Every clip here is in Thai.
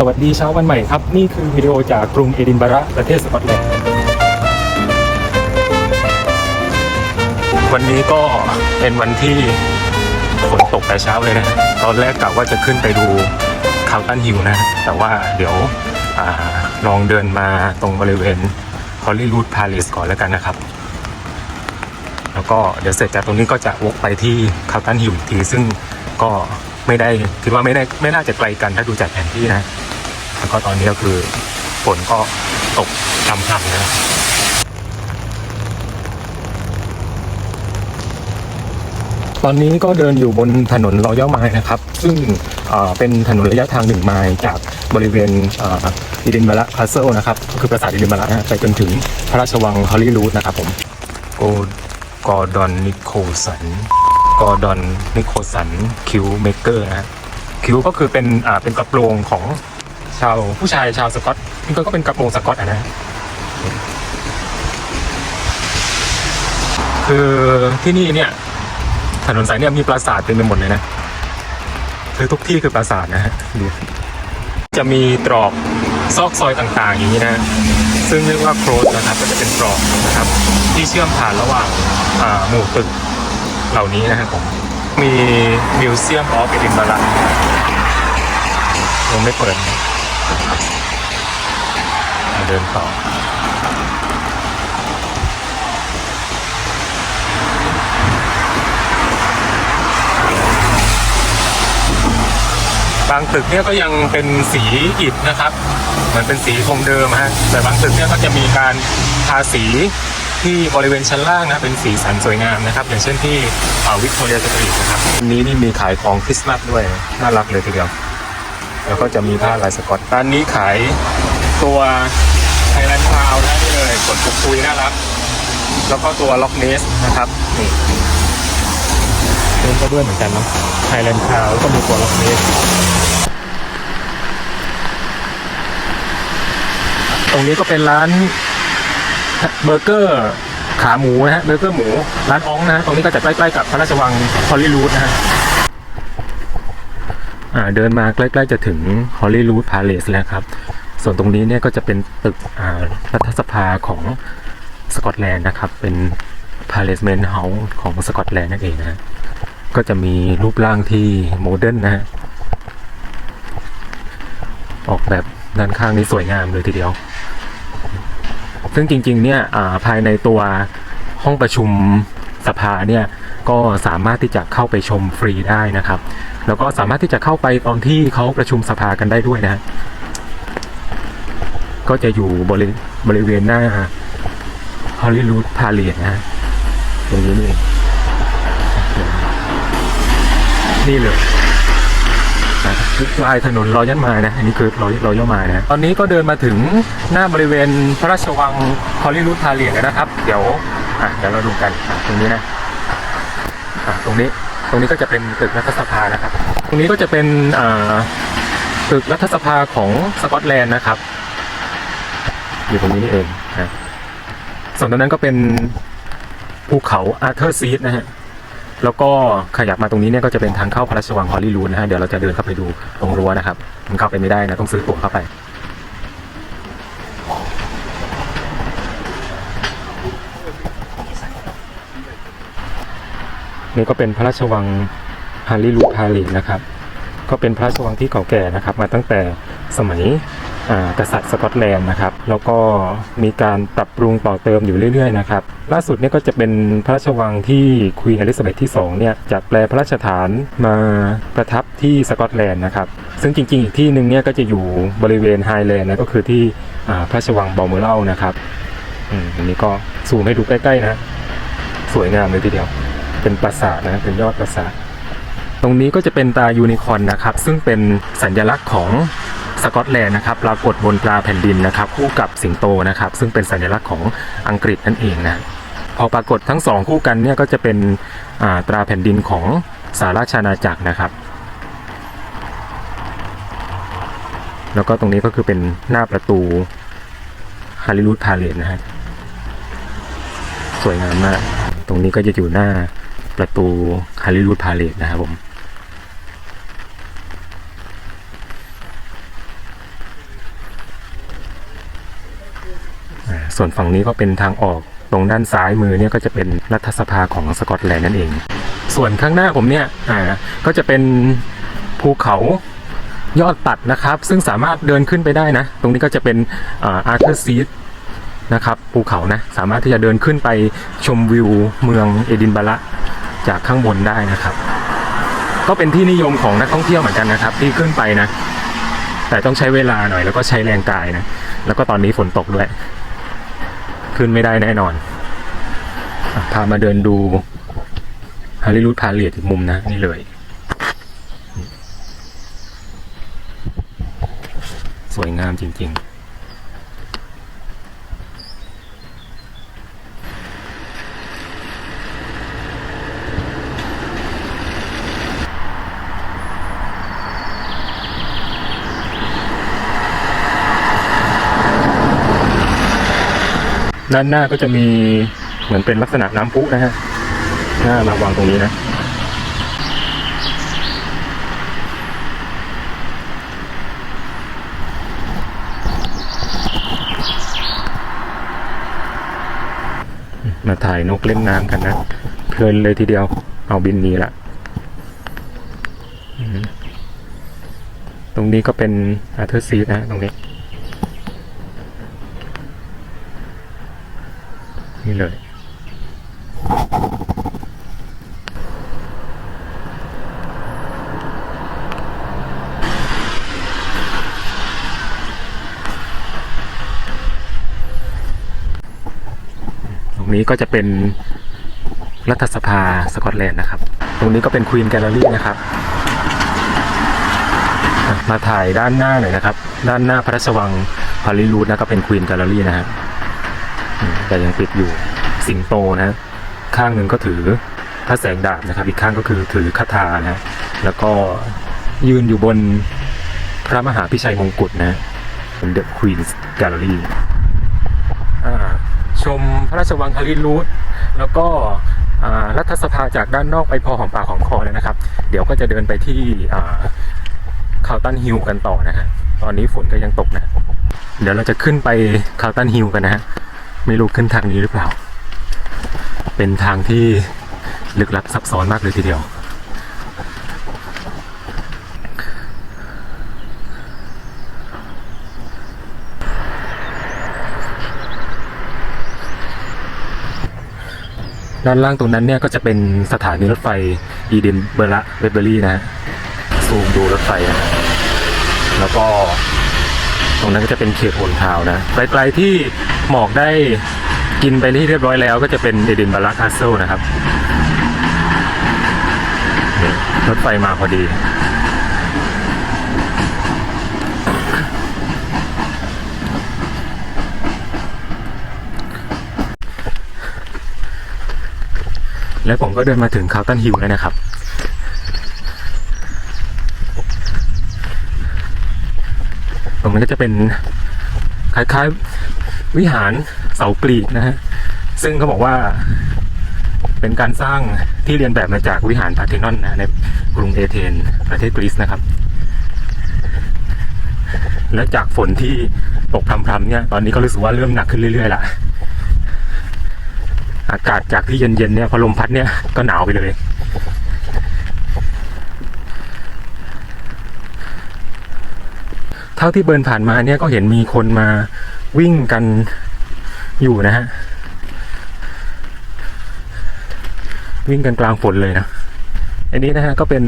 สวัสดีเช้าวันใหม่ครับ นี่คือวิดีโอจากกรุงเอดินบะระประเทศสกอตแลนด์วันนี้ก็เป็นวันที่ฝนตกแต่เช้าเลยนะ ตอนแรกกะว่าจะขึ้นไปดูคาวตันฮิลนะ แต่ว่าเดี๋ยวอลองเดินมาตรงบริเวณฮอลลีวูดพาเลสก่อนแล้วกันนะครับ แล้วก็เดี๋ยวเสร็จจากตรงนี้ก็จะวกไปที่คาวตันฮิลอีกที ซึ่งก็ ไม่ได้คิดว่าไม่ได้ไม่น่าจะไกลกันถ้าดูจากแผนที่นะ แล้วก็ตอนนี้ก็คือฝนก็ตกทำทำนะตอนนี้ก็เดินอยู่บนถนนรอย่อไม้นะครับ ซึ่งเป็นถนนระยะทางหนึ่งไมล์จากบริเวณอีดินบาระคาเซิลนะครับก็คือปราสาทอีดินบาระนะไปจนถึงพระราชวังฮอลลีวูดนะครับผมโกกอร์ดอนนิโคสัน กอร์ดอนนิโคสันคิวเมเกอร์นะ คิวก็คือเป็นอ่าเป็นกระโปรงของชาวผู้ชายชาวสกอตนี่ก็เป็นกระโปรงสกอตอะนะคือที่นี่เนี่ยถนนสายเนี่ยมีปราสาทเต็มไปหมดเลยนะคือทุกที่คือปราสาทนะฮะดูจะมีตรอกซอกซอยต่างๆอย่างนี้นะ ซึ่งเรียกว่าโครสนะครับก็จะเป็นตรอกนะครับ ที่เชื่อมผ่านระหว่างหมู่ตึก เหล่านี้นะครับผมมีมิวเซียมออฟเอดินบาระยังไม่เปิดมาเดินต่อบาง ตึกเนี่ยก็ยังเป็นสีอิฐนะครับ เหมือนเป็นสีคงเดิมฮะแต่บางตึกเนี่ยก็จะมีการทาสี ที่บริเวณชั้นล่างนะเป็นสีสันสวยงามนะครับ อย่างเช่นที่วิกตอเรียสตรีทนะครับนนี้นี่มีขายของคริสต์มาสด้วยน่ารักเลยทีเดียวแล้วก็จะมีผ้าลายสกอตร้านนี้ขายตัวไทยแลนด์คลาวนะนี่เลยกดปุกคุยน่ารัก แล้วก็ตัวล็อกเนสนะครับนี่เป็นก็ด้วยเหมือนกันเนาะไทยแลนด์คลาวก็มีตัวล็อกเนสตรงนี้ก็เป็นร้าน เบอร์เกอร์ขาหมูนะฮะเบอร์เกอร์หมูร้านอ้องนะฮะตรงนี้ก็จะใกล้ๆกับพระราชวังฮอลลีวูดนะฮะอ่าเดินมาใกล้ๆจะถึงฮอลลีวูดพาเลสแล้วครับ ส่วนตรงนี้เนี่ยก็จะเป็นตึกอ่ารัฐสภาของสกอตแลนด์นะครับ เป็นพาเลสเมนเฮาส์ของสกอตแลนด์นั่นเองนะ ก็จะมีรูปร่างที่โมเดิร์นนะฮะออกแบบด้านข้างนี้สวยงามเลยทีเดียว ซึ่งจริงๆเนี่ยภายในตัวห้องประชุมสภาเนี่ยก็สามารถที่จะเข้าไปชมฟรีได้นะครับ แล้วก็สามารถที่จะเข้าไปตอนที่เขาประชุมสภากันได้ด้วยนะฮะก็จะอยู่บริบริเวณหน้าฮอลลีวูดพาเลทนะฮะตรงนี้นี่เองนี่เลย นะลายถนนรอยันมายนะ อันนี้คือรอยรอยันมายนะ ตอนนี้ก็เดินมาถึงหน้าบริเวณพระราชวังฮอลลีวูดพาเลทแล้วนะครับ เดี๋ยวอะเดี๋ยวเราดูกันตรงนี้นะอะตรงนี้ตรงนี้ก็จะเป็นตึกรัฐสภานะครับ ตรงนี้ก็จะเป็นอ่าตึกรัฐสภาของสกอตแลนด์นะครับ อยู่ตรงนี้นี่เองนะส่วนตรงนั้นก็เป็นภูเขาอาร์เธอร์ซีดนะฮะ แล้วก็ขยับมาตรงนี้เนี่ยก็จะเป็นทางเข้าพระราชวังฮอลลีวูดนะฮะเดี๋ยวเราจะเดินเข้าไปดูตรงรั้วนะครับ มันเข้าไปไม่ได้นะต้องซื้อตั๋วเข้าไปนี่ก็เป็นพระราชวังฮาริลูพาลีนะครับ ก็เป็นพระราชวังที่เก่าแก่นะครับ มาตั้งแต่สมัยอ่ากษัตริย์สกอตแลนด์นะครับ แล้วก็มีการปรับปรุงต่อเติมอยู่เรื่อยๆนะครับล่าสุดเนี่ยก็จะเป็นพระราชวังที่ควีนอลิซาเบธที่2เนี่ยจะแปลพระราชฐานมาประทับที่สกอตแลนด์นะครับซึ่งจริงๆ อีกที่หนึ่งเนี่ยก็จะอยู่บริเวณไฮแลนด์นะก็คือที่พระราชวังบอลเมอร์เล่านะครับอันนี้ก็ซูมให้ดูใกล้ๆนะ สวยงามเลยทีเดียว เป็นปราสาทนะเป็นยอดปราสาทตรงนี้ก็จะเป็นตายูนิคอร์นนะครับ ซึ่งเป็นสัญลักษณ์ของ สกอตแลนด์นะครับปรากฏบนตราแผ่นดินนะครับคู่กับสิงโตนะครับซึ่งเป็นสัญลักษณ์ของอังกฤษนั่นเองนะพอปรากฏทั้งสองคู่กันเนี่ยก็จะเป็นอ่าตราแผ่นดินของสหราชาณาจักรนะครับ แล้วก็ตรงนี้ก็คือเป็นหน้าประตูฮาริลูดพาเลตนะฮะสวยงามมาก ตรงนี้ก็จะอยู่หน้าประตูฮาริลูดพาเลตนะครับผม ส่วนฝั่งนี้ก็เป็นทางออกตรงด้านซ้ายมือเนี่ยก็จะเป็นรัฐสภาของสกอตแลนด์นั่นเอง ส่วนข้างหน้าผมเนี่ยอ่าก็จะเป็นภูเขายอดตัดนะครับ ซึ่งสามารถเดินขึ้นไปได้นะ ตรงนี้ก็จะเป็นอาร์เธอร์ซีดนะครับภูเขานะ สามารถที่จะเดินขึ้นไปชมวิวเมืองเอดินบะระจากข้างบนได้นะครับ ก็เป็นที่นิยมของนักท่องเที่ยวเหมือนกันนะครับ ที่ขึ้นไปนะ แต่ต้องใช้เวลาหน่อยแล้วก็ใช้แรงกายนะ แล้วก็ตอนนี้ฝนตกด้วย ขึ้นไม่ได้แน่นอนอพามาเดินดูฮาริรูดพาเลียดอีกมุมนะนี่เลย สวยงามจริง ๆ ด้านหน้าก็จะมีเหมือนเป็นลักษณะน้ำพุนะฮะหน้ามาวางตรงนี้นะ มาถ่ายนกเล่นน้ำกันนะ เพลินเลยทีเดียว เอาบินนี้ละตรงนี้ก็เป็นอาเธอร์ซีนะตรงนี้ นี่เลย ตรงนี้ก็จะเป็นรัฐสภาสกอตแลนด์นะครับ ตรงนี้ก็เป็นควีนแกลเลอรี่นะครับ มาถ่ายด้านหน้าหน่อยนะครับ ด้านหน้าพระราชวังฮอลลีวูดนะก็เป็นควีนแกลเลอรี่นะฮะอืม แต่ยังปิดอยู่สิงโตนะข้างหนึ่งก็ถือพระแสงดาบนะครับ อีกข้างก็คือถือคาถานะแล้วก็ยืนอยู่บนพระมหาพิชัยมงกุฎนะเป็น The Queen's Gallery อ่ชมพระราชวังฮาริรูดแล้วก็รัฐสภาจากด้านนอกไปพอหอมปากหอมคอเลยนะครับ เดี๋ยวก็จะเดินไปที่คาวตันฮิลกันต่อนะฮะ ตอนนี้ฝนก็ยังตกนะ เดี๋ยวเราจะขึ้นไปคาวตันฮิลกันนะฮะ ไม่รู้ขึ้นทางนี้หรือเปล่า เป็นทางที่ลึกลับซับซ้อนมากเลยทีเดียว ด้านล่างตรงนั้นเนี่ยก็จะเป็นสถานีรถไฟอีดินเบอระเวเบอรี่นะซูมดูรถไฟนะฮะแล้วก็ตรงนั้นก็จะเป็นเขตโอนทาวน์นะไกลๆที่ หมอกได้กินไปที่เรียบร้อยแล้วก็จะเป็นเอดินบาระคาสเซิลนะครับรถไฟมาพอดี และผมก็เดินมาถึงคาวตันฮิลแล้วนะครับตรงนั้นก็จะเป็นคล้ายๆ วิหารเสากรีกนะฮะซึ่งเขาบอกว่าเป็นการสร้างที่เรียนแบบมาจากวิหารพาร์เทนอนนะในกรุงเอเธนประเทศกรีซนะครับ และจากฝนที่ตกพรำๆเนี่ย ตอนนี้ก็รู้สึกว่าเริ่มหนักขึ้นเรื่อยๆละอากาศจากที่เย็นๆเนี่ยพอลมพัดเนี่ยก็หนาวไปเลยเท่าที่เบินผ่านมาเนี่ยก็เห็นมีคนมา วิ่งกันอยู่นะฮะ วิ่งกันกลางฝนเลยนะอันนี้นะฮะก็เป็น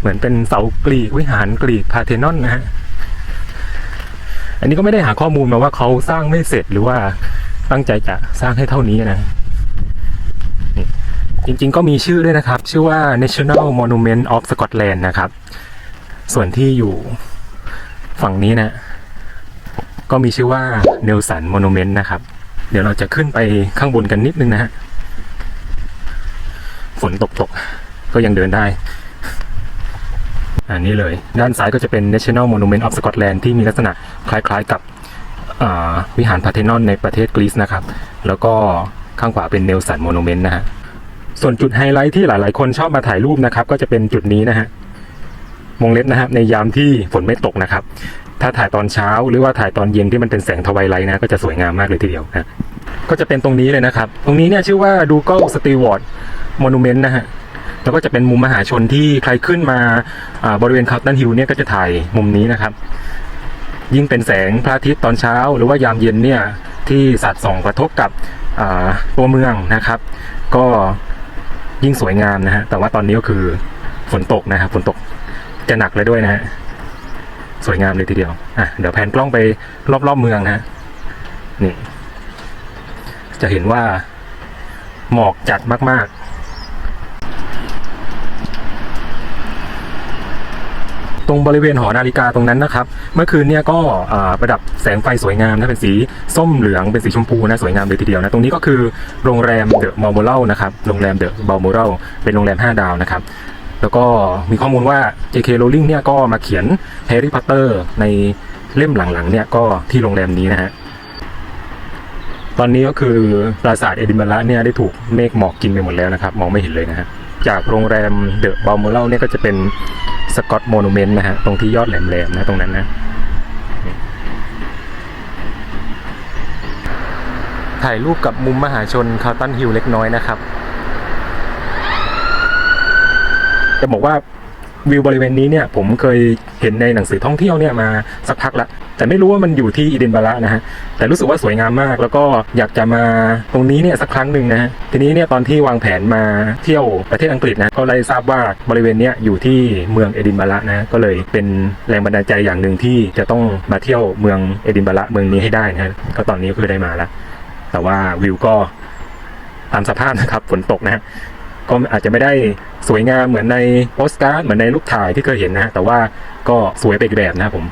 เหมือนเป็นเสากรีกวิหารกรีกพาเทนอนนะฮะ อันนี้ก็ไม่ได้หาข้อมูลมาว่าเขาสร้างไม่เสร็จหรือว่าตั้งใจจะสร้างให้เท่านี้นะจริงๆก็มีชื่อด้วยนะครับ ชื่อว่า National Monument of Scotland นะครับ ส่วนที่อยู่ฝั่งนี้นะ ก็มีชื่อว่า Nelson Monument นะครับ เดี๋ยวเราจะขึ้นไปข้างบนกันนิดนึงนะฮะ ฝนตกตกก็ยังเดินได้ อันนี้เลย ด้านซ้ายก็จะเป็น National Monument of Scotland ที่มีลักษณะคล้ายๆกับวิหารพาเทนอนในประเทศกรีซนะครับ แล้วก็ข้างขวาเป็นเนลสันโมนูเมนต์นะฮะ ส่วนจุดไฮไลท์ที่หลายๆ คนชอบมาถ่ายรูปนะครับ ก็จะเป็นจุดนี้นะฮะ วงเล็บนะครับในยามที่ฝนไม่ตกนะครับ ถ้าถ่ายตอนเช้าหรือว่าถ่ายตอนเย็นที่มันเป็นแสงทวายไลท์นะก็จะสวยงามมากเลยทีเดียวนะก็จะเป็นตรงนี้เลยนะครับ ตรงนี้เนี่ยชื่อว่าดูเกิลสตีวอร์ดมอนูเมนต์นะฮะแล้วก็จะเป็นมุมมหาชนที่ใครขึ้นมาอ่าบริเวณคาร์ตันฮิลเนี่ยก็จะถ่ายมุมนี้นะครับ ยิ่งเป็นแสงพระอาทิตย์ตอนเช้า หรือว่ายามเย็นเนี่ยที่สัดส่องกระทบกับอ่าตัวเมืองนะครับ ก็ยิ่งสวยงามนะฮะแต่ว่าตอนนี้ก็คือฝนตกนะครับฝนตกจะหนักเลยด้วยนะฮะ สวยงามเลยทีเดียวอะเดี๋ยวแผนกล้องไปรอบๆเมืองนะฮะนี่ จะเห็นว่า หมอกจัดมาก ๆ ตรงบริเวณหอนาฬิกาตรงนั้นนะครับ เมื่อคืนเนี่ยก็ประดับแสงไฟสวยงามนะเป็นสีส้มเหลืองเป็นสีชมพูนะสวยงามเลยทีเดียวนะตรงนี้ก็คือโรงแรมเดอะมอลโมเรลนะครับโรงแรมเดอะบอลโมเรลเป็นโรงแรม 5 ดาวนะครับ แล้วก็มีข้อมูลว่า J.K. Rowling เนี่ยก็มาเขียนแฮร์รี่พอตเตอร์ในเล่มหลังๆเนี่ยก็ที่โรงแรมนี้นะฮะตอนนี้ก็คือปราสาทเอดินบะระเนี่ยได้ถูกเมฆหมอกกินไปหมดแล้วนะครับ มองไม่เห็นเลยนะฮะจากโรงแรมเดอะบอลมเรลเนี่ยก็จะเป็นสกอตโมนูเมนต์นะฮะตรงที่ยอดแหลมๆนะตรงนั้นนะถ่ายรูปกับมุมมหาชนคาร์ตันฮิลเล็กน้อยนะครับ จะบอกว่าวิวบริเวณนี้เนี่ยผมเคยเห็นในหนังสือท่องเที่ยวเนี่ยมาสักพักละแต่ไม่รู้ว่ามันอยู่ที่อีเดนบาระนะฮะแต่รู้สึกว่าสวยงามมาก แล้วก็อยากจะมาตรงนี้เนี่ยสักครั้งหนึ่งนะฮะทีนี้เนี่ยตอนที่วางแผนมาเที่ยวประเทศอังกฤษนะก็เลยทราบว่าบริเวณเนี้ยอยู่ที่เมืองเอดินบาระนะก็เลยเป็นแรงบันดาลใจอย่างหนึ่งที่จะต้องมาเที่ยวเมืองเอดินบาระเมืองนี้ให้ได้นะก็ตอนนี้ก็คือได้มาแล้วแต่ว่าวิวก็ตามสภาพนะครับฝนตกนะฮะ ก็อาจจะไม่ได้สวยงามเหมือนในโปสการ์ดเหมือนในรูปถ่ายที่เคยเห็นนะแต่ว่าก็สวยไปอีกแบบนะครับผม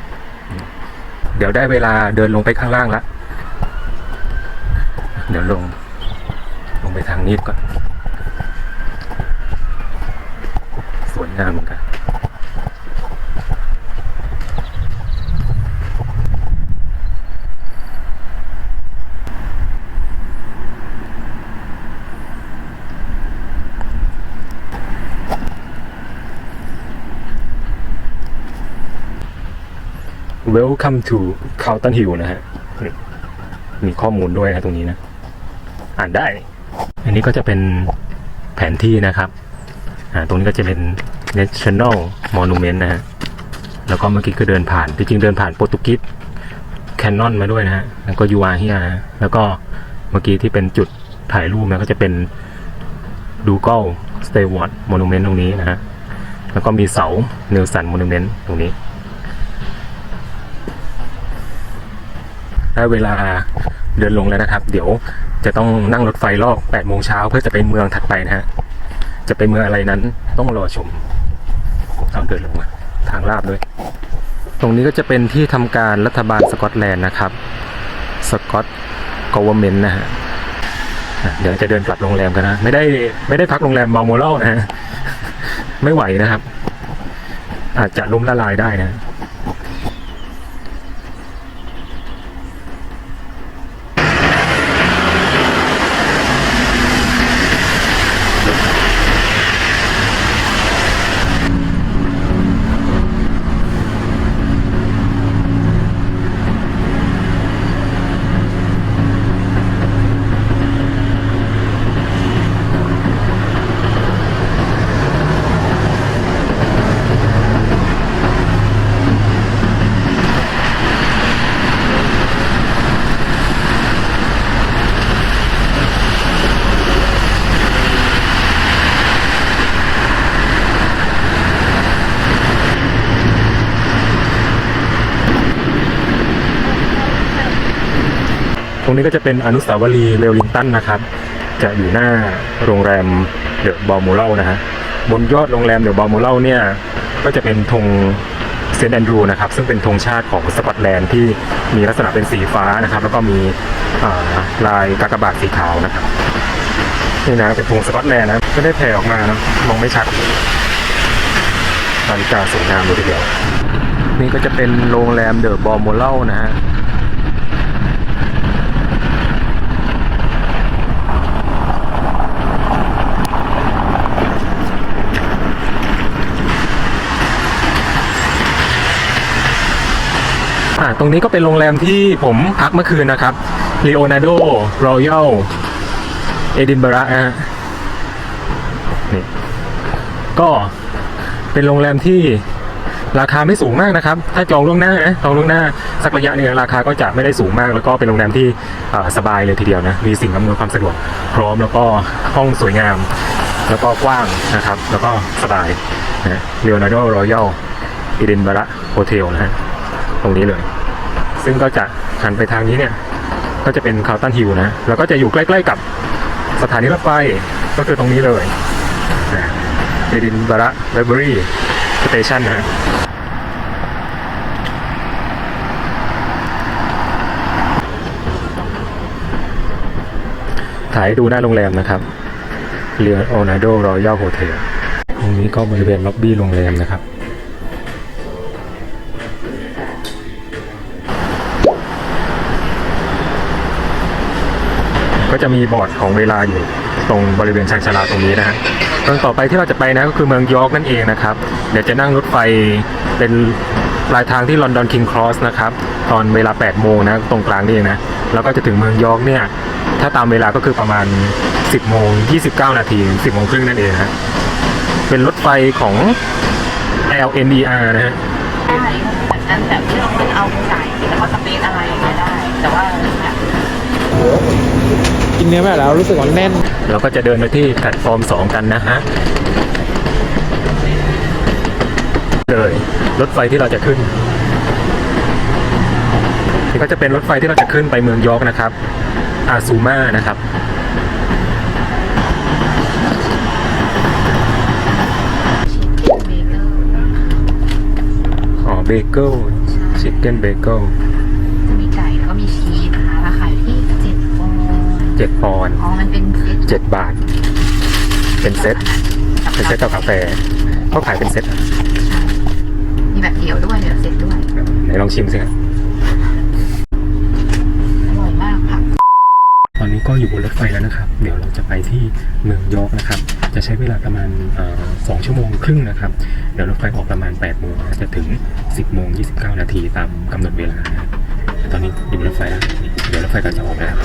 เดี๋ยวได้เวลาเดินลงไปข้างล่างละเดี๋ยวลง ลงไปทางนี้ก่อน สวยงามเหมือนกัน Welcome to Carlton Hill นะฮะมีข้อมูลด้วยนะตรงนี้นะ อ่านได้ อันนี้ก็จะเป็นแผนที่นะครับ อ่า ตรงนี้ก็จะเป็น National Monument นะฮะ แล้วก็เมื่อกี้ก็เดินผ่าน จริงๆเดินผ่านโปรตุกีสแคนนอนมาด้วยนะฮะ แล้วก็ยูอาเฮียนะแล้วก็เมื่อกี้ที่เป็นจุดถ่ายรูปนะก็จะเป็นดูเกิลสเตวอร์ดโมนูเมนต์ตรงนี้นะฮะ แล้วก็มีเสาเนลสันโมนูเมนต์ตรงนี้้เวลาเดินลงแล้วนะครับ เดี๋ยวจะต้องนั่งรถไฟรอบ8โมงเช้าเพื่อจะไปเมืองถัดไปนะฮะ จะไปเมืองอะไรนั้นต้องรอชมเอาเดินลงมาทางลาบด้วย ตรงนี้ก็จะเป็นที่ทำการรัฐบาลสกอตแลนด์นะครับ สกอตกอว์เมนต์นะฮะเดี๋ยวจะเดินกลับโรงแรมกันนะ ไม่ได้ไม่ได้พักโรงแรมบอลโมเลนะฮะไม่ไหวนะครับ อาจจะล้มละลายได้นะ นี้ก็จะเป็นอนุสาวรีย์เวลลิงตันนะครับ จะอยู่หน้าโรงแรมเดอะบอลมูเล่นะฮะบนยอดโรงแรมเดอะบอลมูเล่เนี่ยก็จะเป็นธงเซนต์แอนดรูนะครับซึ่งเป็นธงชาติของสกอตแลนด์ที่มีลักษณะเป็นสีฟ้านะครับ แล้วก็มีอ่าลายกากบาทสีขาวนะครับนี่นะเป็นธงสกอตแลนด์นะไม่ได้แผ่ออกมานะมองไม่ชัดนาฬิกาสวยงามเลยทีเดียวนี่ก็จะเป็นโรงแรมเดอะบอลมูเล่นะฮะ อ่าตรงนี้ก็เป็นโรงแรมที่ผมพักเมื่อคืนนะครับ Leonardo Royal เอดินบะระนะฮะนี่ก็เป็นโรงแรมที่ราคาไม่สูงมากนะครับ ถ้าจองล่วงหน้านะจองล่วงหน้าสักระยะหนึ่งราคาก็จะไม่ได้สูงมาก แล้วก็เป็นโรงแรมที่สบายเลยทีเดียวนะ มีสิ่งอำนวยความสะดวก พร้อมแล้วก็ห้องสวยงาม แล้วก็กว้างนะครับ แล้วก็สบายนะเ e โอนาร์โดรอยัลอีดินบะระโฮเทลนะฮะ ตรงนี้เลย ซึ่งก็จะหันไปทางนี้เนี่ย ก็จะเป็นคาวตันฮิลนะ แล้วก็จะอยู่ใกล้ๆกับสถานีรถไฟก็คือตรงนี้เลยเอดินบาระไลบรารีสเตชันนะฮะถ่ายดูหน้าโรงแรมนะครับ เรือโอนาโดรอยัลโฮเทล ตรงนี้ก็บริเวณล็อบบี้โรงแรมนะครับ ก็จะมีบอร์ดของเวลาอยู่ตรงบริเวณชานชาลาตรงนี้นะฮะเมืองต่อไปที่เราจะไปนะก็คือเมืองยอร์กนั่นเองนะครับ เดี๋ยวจะนั่งรถไฟเป็นปลายทางที่ลอนดอนคิงครอสนะครับ ตอนเวลา 8 โมงนะ ตรงกลางนี่เองนะ แล้วก็จะถึงเมืองยอร์กเนี่ย ถ้าตามเวลาก็คือประมาณ 10 โมง 29 นาที 10 โมงครึ่งนั่นเองฮะเป็นรถไฟของ LNER นะฮะได้เหมือนกันแบบที่เรามันเอาไก่แล้วก็สเปซอะไรได้ แต่ว่าแบบ เนื้อแบบแล้วรู้สึกว่าแน่น เราก็จะเดินไปที่แพลตฟอร์ม 2 กันนะฮะเลยรถไฟที่เราจะขึ้นนี่ก็จะเป็นรถไฟที่เราจะขึ้นไปเมืองยอร์กนะครับ อาซูมานะครับอ๋อเบเกิลชิคเก้นเบเกิล เจ็ดปอนด์อ๋อ มันเป็นเซ็ตเจ็ดบาท เป็นเซ็ตเป็นเซ็ตกับกาแฟเขาขายเป็นเซ็ตอะมีแบบเดียวด้วยเดี๋ยวเซ็ตด้วยไหนลองชิมสิครับอร่อยมากค่ะตอนนี้ก็อยู่บนรถไฟแล้วนะครับ เดี๋ยวเราจะไปที่เมืองยอร์กนะครับ จะใช้เวลาประมาณเอ่อสองชั่วโมงครึ่งนะครับ เดี๋ยวรถไฟออกประมาณ8โมงนะจะถึง 10โมง29นาทีตามกำหนดเวลานะตอนนี้อยู่บนรถไฟแล้ว เดี๋ยวรถไฟก็จะออกแล้ว